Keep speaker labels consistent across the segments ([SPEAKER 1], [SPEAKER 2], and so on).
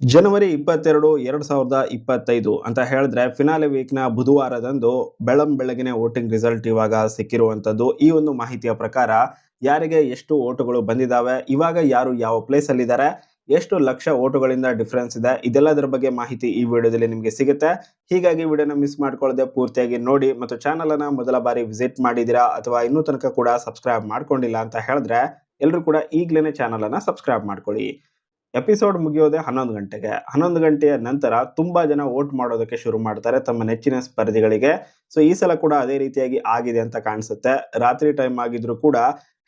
[SPEAKER 1] ಜನವರಿ ಇಪ್ಪತ್ತೆರಡು, ಎರಡ್ ಸಾವಿರದ ಇಪ್ಪತ್ತೈದು ಅಂತ ಹೇಳಿದ್ರೆ ಫಿನಾಲೆ ವೀಕ್ನ ಬುಧವಾರದಂದು ಬೆಳಂ ಬೆಳಗಿನ ವೋಟಿಂಗ್ ರಿಸಲ್ಟ್ ಇವಾಗ ಸಿಕ್ಕಿರುವಂತದ್ದು ಈ ಒಂದು ಮಾಹಿತಿಯ ಪ್ರಕಾರ ಯಾರಿಗೆ ಎಷ್ಟು ಓಟುಗಳು ಬಂದಿದ್ದಾವೆ ಇವಾಗ ಯಾರು ಯಾವ ಪ್ಲೇಸ್ ಅಲ್ಲಿ ಇದ್ದಾರೆ ಎಷ್ಟು ಲಕ್ಷ ಓಟುಗಳಿಂದ ಡಿಫರೆನ್ಸ್ ಇದೆ, ಇದೆಲ್ಲದರ ಬಗ್ಗೆ ಮಾಹಿತಿ ಈ ವಿಡಿಯೋದಲ್ಲಿ ನಿಮಗೆ ಸಿಗುತ್ತೆ. ಹೀಗಾಗಿ ವಿಡಿಯೋನ ಮಿಸ್ ಮಾಡ್ಕೊಳ್ಳದೆ ಪೂರ್ತಿಯಾಗಿ ನೋಡಿ ಮತ್ತು ಚಾನಲ್ ಅನ್ನ ಮೊದಲ ಬಾರಿ ವಿಸಿಟ್ ಮಾಡಿದ್ದೀರಾ ಅಥವಾ ಇನ್ನೂ ತನಕ ಕೂಡ ಸಬ್ಸ್ಕ್ರೈಬ್ ಮಾಡ್ಕೊಂಡಿಲ್ಲ ಅಂತ ಹೇಳಿದ್ರೆ ಎಲ್ಲರೂ ಕೂಡ ಈಗಲೇ ಚಾನಲನ್ನು ಸಬ್ಸ್ಕ್ರೈಬ್ ಮಾಡ್ಕೊಳ್ಳಿ. ಎಪಿಸೋಡ್ ಮುಗಿಯೋದೇ ಹನ್ನೊಂದು ಗಂಟೆಗೆ. ಹನ್ನೊಂದು ಗಂಟೆಯ ನಂತರ ತುಂಬಾ ಜನ ವೋಟ್ ಮಾಡೋದಕ್ಕೆ ಶುರು ಮಾಡ್ತಾರೆ ತಮ್ಮ ನೆಚ್ಚಿನ ಸ್ಪರ್ಧಿಗಳಿಗೆ. ಸೊ ಈ ಸಲ ಕೂಡ ಅದೇ ರೀತಿಯಾಗಿ ಆಗಿದೆ ಅಂತ ಕಾಣಿಸುತ್ತೆ. ರಾತ್ರಿ ಟೈಮ್ ಆಗಿದ್ರು ಕೂಡ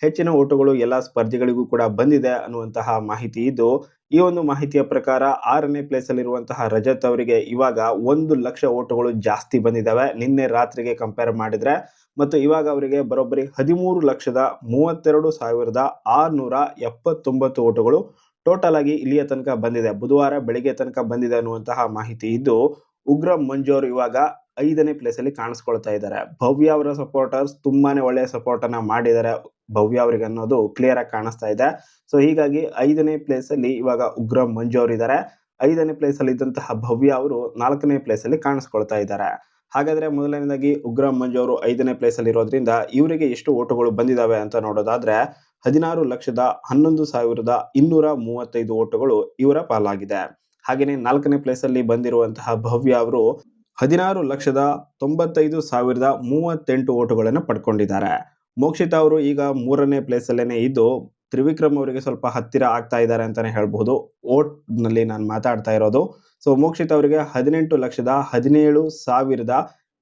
[SPEAKER 1] ಹೆಚ್ಚಿನ ಓಟುಗಳು ಎಲ್ಲ ಸ್ಪರ್ಧಿಗಳಿಗೂ ಕೂಡ ಬಂದಿದೆ ಅನ್ನುವಂತಹ ಮಾಹಿತಿ ಇದ್ದು, ಈ ಒಂದು ಮಾಹಿತಿಯ ಪ್ರಕಾರ ಆರನೇ ಪ್ಲೇಸ್ ಅಲ್ಲಿರುವಂತಹ ರಜತ್ ಅವರಿಗೆ ಇವಾಗ ಒಂದು ಲಕ್ಷ ಓಟುಗಳು ಜಾಸ್ತಿ ಬಂದಿದ್ದಾವೆ ನಿನ್ನೆ ರಾತ್ರಿಗೆ ಕಂಪೇರ್ ಮಾಡಿದ್ರೆ ಮತ್ತು ಇವಾಗ ಅವರಿಗೆ ಬರೋಬ್ಬರಿ ಹದಿಮೂರು ಲಕ್ಷದ ಮೂವತ್ತೆರಡು ಸಾವಿರದ ಆರುನೂರ ಎಪ್ಪತ್ತೊಂಬತ್ತು ಓಟುಗಳು ಟೋಟಲ್ ಆಗಿ ಇಲ್ಲಿಯ ತನಕ ಬಂದಿದೆ. ಬುಧವಾರ ಬೆಳಿಗ್ಗೆ ತನಕ ಬಂದಿದೆ ಅನ್ನುವಂತಹ ಮಾಹಿತಿ ಇದ್ದು, ಉಗ್ರ ಮಂಜೋರ್ ಇವಾಗ ಐದನೇ ಪ್ಲೇಸ್ ಅಲ್ಲಿ ಕಾಣಿಸ್ಕೊಳ್ತಾ ಇದ್ದಾರೆ. ಭವ್ಯ ಅವರ ಸಪೋರ್ಟರ್ಸ್ ತುಂಬಾನೇ ಒಳ್ಳೆಯ ಸಪೋರ್ಟ್ ಅನ್ನ ಮಾಡಿದ್ದಾರೆ ಭವ್ಯ ಅವರಿಗೆ ಅನ್ನೋದು ಕ್ಲಿಯರ್ ಆಗಿ ಕಾಣಿಸ್ತಾ ಇದೆ. ಸೊ ಹೀಗಾಗಿ ಐದನೇ ಪ್ಲೇಸ್ ಅಲ್ಲಿ ಇವಾಗ ಉಗ್ರ ಮಂಜು ಅವರು ಇದ್ದಾರೆ. ಐದನೇ ಪ್ಲೇಸ್ ಅಲ್ಲಿ ಇದ್ದಂತಹ ಭವ್ಯ ಅವರು ನಾಲ್ಕನೇ ಪ್ಲೇಸ್ ಅಲ್ಲಿ ಕಾಣಿಸ್ಕೊಳ್ತಾ ಇದ್ದಾರೆ. ಹಾಗಾದ್ರೆ ಮೊದಲನೇದಾಗಿ ಉಗ್ರ ಮಂಜು ಅವರು ಐದನೇ ಪ್ಲೇಸ್ ಅಲ್ಲಿ ಇರೋದ್ರಿಂದ ಇವರಿಗೆ ಎಷ್ಟು ಓಟುಗಳು ಬಂದಿದಾವೆ ಅಂತ ನೋಡೋದಾದ್ರೆ ಹದಿನಾರು ಲಕ್ಷದ ಹನ್ನೊಂದು ಸಾವಿರದ ಇನ್ನೂರ ಮೂವತ್ತೈದು ಓಟುಗಳು ಇವರ ಪಾಲಾಗಿದೆ. ಹಾಗೆಯೇ ನಾಲ್ಕನೇ ಪ್ಲೇಸ್ ಅಲ್ಲಿ ಬಂದಿರುವಂತಹ ಭವ್ಯ ಅವರು ಹದಿನಾರು ಲಕ್ಷದ ತೊಂಬತ್ತೈದು ಸಾವಿರದ ಮೂವತ್ತೆಂಟು ಓಟುಗಳನ್ನು ಪಡ್ಕೊಂಡಿದ್ದಾರೆ. ಮೋಕ್ಷಿತಾ ಅವರು ಈಗ ಮೂರನೇ ಪ್ಲೇಸ್ ಅಲ್ಲೇನೆ ಇದ್ದು ತ್ರಿವಿಕ್ರಮ್ ಅವರಿಗೆ ಸ್ವಲ್ಪ ಹತ್ತಿರ ಆಗ್ತಾ ಇದ್ದಾರೆ ಅಂತಾನೆ ಹೇಳ್ಬಹುದು. ಓಟ್ನಲ್ಲಿ ನಾನು ಮಾತಾಡ್ತಾ ಇರೋದು. ಸೊ ಮೋಕ್ಷಿತ್ ಅವರಿಗೆ ಹದಿನೆಂಟು ಲಕ್ಷದ ಹದಿನೇಳು ಸಾವಿರದ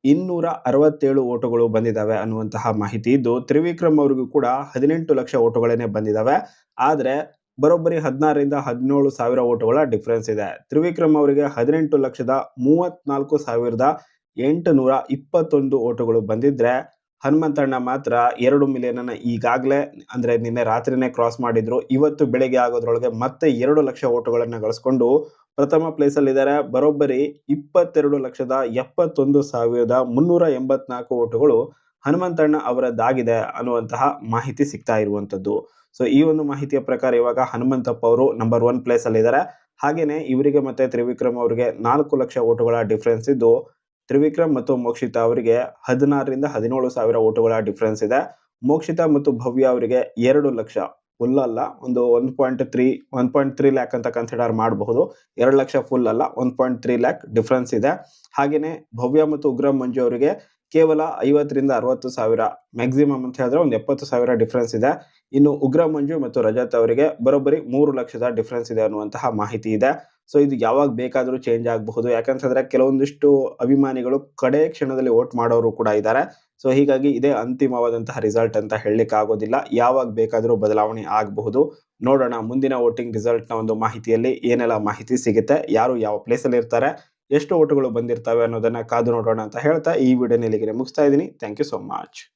[SPEAKER 1] ಇನ್ನೂರ ಅರವತ್ತೇಳು ಓಟುಗಳು ಬಂದಿದ್ದಾವೆ ಅನ್ನುವಂತಹ ಮಾಹಿತಿ. ಇದ್ದು ತ್ರಿವಿಕ್ರಮ್ ಅವರಿಗೂ ಕೂಡ ಹದಿನೆಂಟು ಲಕ್ಷ ಓಟುಗಳೇನೆ ಬಂದಿದ್ದಾವೆ. ಆದ್ರೆ ಬರೋಬ್ಬರಿ ಹದಿನಾರರಿಂದ ಹದಿನೇಳು ಸಾವಿರ ಓಟುಗಳ ಡಿಫರೆನ್ಸ್ ಇದೆ. ತ್ರಿವಿಕ್ರಮ್ ಅವರಿಗೆ ಹದಿನೆಂಟು ಲಕ್ಷದ ಮೂವತ್ನಾಲ್ಕು ಸಾವಿರದ ಎಂಟುನೂರ ಇಪ್ಪತ್ತೊಂದು ಓಟುಗಳು ಬಂದಿದ್ರೆ ಹನುಮಂತಣ್ಣ ಮಾತ್ರ ಎರಡು ಮಿಲಿಯನ್ ಅನ್ನ ಈಗಾಗಲೇ, ಅಂದ್ರೆ ನಿನ್ನೆ ರಾತ್ರಿನೇ ಕ್ರಾಸ್ ಮಾಡಿದ್ರು. ಇವತ್ತು ಬೆಳಿಗ್ಗೆ ಆಗೋದ್ರೊಳಗೆ ಮತ್ತೆ ಎರಡು ಲಕ್ಷ ಓಟುಗಳನ್ನ ಗಳಿಸ್ಕೊಂಡು ಪ್ರಥಮ ಪ್ಲೇಸ್ ಅಲ್ಲಿ ಇದ್ದಾರೆ ಬರೋಬ್ಬರಿ ಇಪ್ಪತ್ತೆರಡು ಲಕ್ಷದ ಎಪ್ಪತ್ತೊಂದು ಸಾವಿರದ ಮುನ್ನೂರ ಎಂಬತ್ನಾಲ್ಕು ಓಟುಗಳು ಹನುಮಂತಣ್ಣ ಅವರದ್ದಾಗಿದೆ ಅನ್ನುವಂತಹ ಮಾಹಿತಿ ಸಿಗ್ತಾ ಇರುವಂತದ್ದು ಸೊ ಈ ಒಂದು ಮಾಹಿತಿಯ ಪ್ರಕಾರ ಇವಾಗ ಹನುಮಂತಪ್ಪ ಅವರು ನಂಬರ್ ಒನ್ ಪ್ಲೇಸ್ ಅಲ್ಲಿ ಇದ್ದಾರೆ ಹಾಗೇನೆ ಇವರಿಗೆ ಮತ್ತೆ ತ್ರಿವಿಕ್ರಮ್ ಅವರಿಗೆ ನಾಲ್ಕು ಲಕ್ಷ ಓಟುಗಳ ಡಿಫರೆನ್ಸ್ ಇದ್ದು ತ್ರಿವಿಕ್ರಮ್ ಮತ್ತು ಮೋಕ್ಷಿತಾ ಅವರಿಗೆ ಹದಿನಾರರಿಂದ ಹದಿನೇಳು ಸಾವಿರ ಓಟುಗಳ ಡಿಫರೆನ್ಸ್ ಇದೆ. ಮೋಕ್ಷಿತಾ ಮತ್ತು ಭವ್ಯ ಅವರಿಗೆ ಎರಡು ಲಕ್ಷ. ಫುಲ್ ಅಲ್ಲ, ಒಂದು one point three one point three lakh ಅಂತ ಕನ್ಸಿಡರ್ ಮಾಡಬಹುದು. ಎರಡು ಲಕ್ಷ ಫುಲ್ ಅಲ್ಲ one point three lakh difference ಇದೆ. ಹಾಗೆಯೇ ಭವ್ಯ ಮತ್ತು ಉಗ್ರ ಮಂಜು ಅವರಿಗೆ ಕೇವಲ ಐವತ್ತರಿಂದ ಅರವತ್ತು ಸಾವಿರ ಮ್ಯಾಕ್ಸಿಮಮ್ ಅಂತ ಹೇಳಿದ್ರೆ ಒಂದು ಎಪ್ಪತ್ತು ಸಾವಿರ ಡಿಫ್ರೆನ್ಸ್ ಇದೆ. ಇನ್ನು ಉಗ್ರ ಮಂಜು ಮತ್ತು ರಜತ್ ಅವರಿಗೆ ಬರೋಬ್ಬರಿ ಮೂರು ಲಕ್ಷದ ಡಿಫ್ರೆನ್ಸ್ ಇದೆ ಅನ್ನುವಂತಹ ಮಾಹಿತಿ ಇದೆ. ಸೊ ಇದು ಯಾವಾಗ ಬೇಕಾದರೂ ಚೇಂಜ್ ಆಗಬಹುದು. ಯಾಕಂತಂದ್ರೆ ಕೆಲವೊಂದಿಷ್ಟು ಅಭಿಮಾನಿಗಳು ಕಡೆ ಕ್ಷಣದಲ್ಲಿ ವೋಟ್ ಮಾಡೋರು ಕೂಡ ಇದ್ದಾರೆ. ಸೊ ಹೀಗಾಗಿ ಇದೇ ಅಂತಿಮವಾದಂತಹ ರಿಸಲ್ಟ್ ಅಂತ ಹೇಳಲಿಕ್ಕೆ ಆಗೋದಿಲ್ಲ. ಯಾವಾಗ ಬೇಕಾದರೂ ಬದಲಾವಣೆ ಆಗಬಹುದು. ನೋಡೋಣ, ಮುಂದಿನ ವೋಟಿಂಗ್ ರಿಸಲ್ಟ್ನ ಒಂದು ಮಾಹಿತಿಯಲ್ಲಿ ಏನೆಲ್ಲ ಮಾಹಿತಿ ಸಿಗುತ್ತೆ, ಯಾರು ಯಾವ ಪ್ಲೇಸಲ್ಲಿ ಇರ್ತಾರೆ ಎಷ್ಟು ಓಟುಗಳು ಬಂದಿರ್ತವೆ ಅನ್ನೋದನ್ನ ಕಾದು ನೋಡೋಣ ಅಂತ ಹೇಳ್ತಾ ಈ ವಿಡಿಯೋ ಇಲ್ಲಿಗೆ ಮುಗಿಸ್ತಾ ಇದ್ದೀನಿ. Thank you so much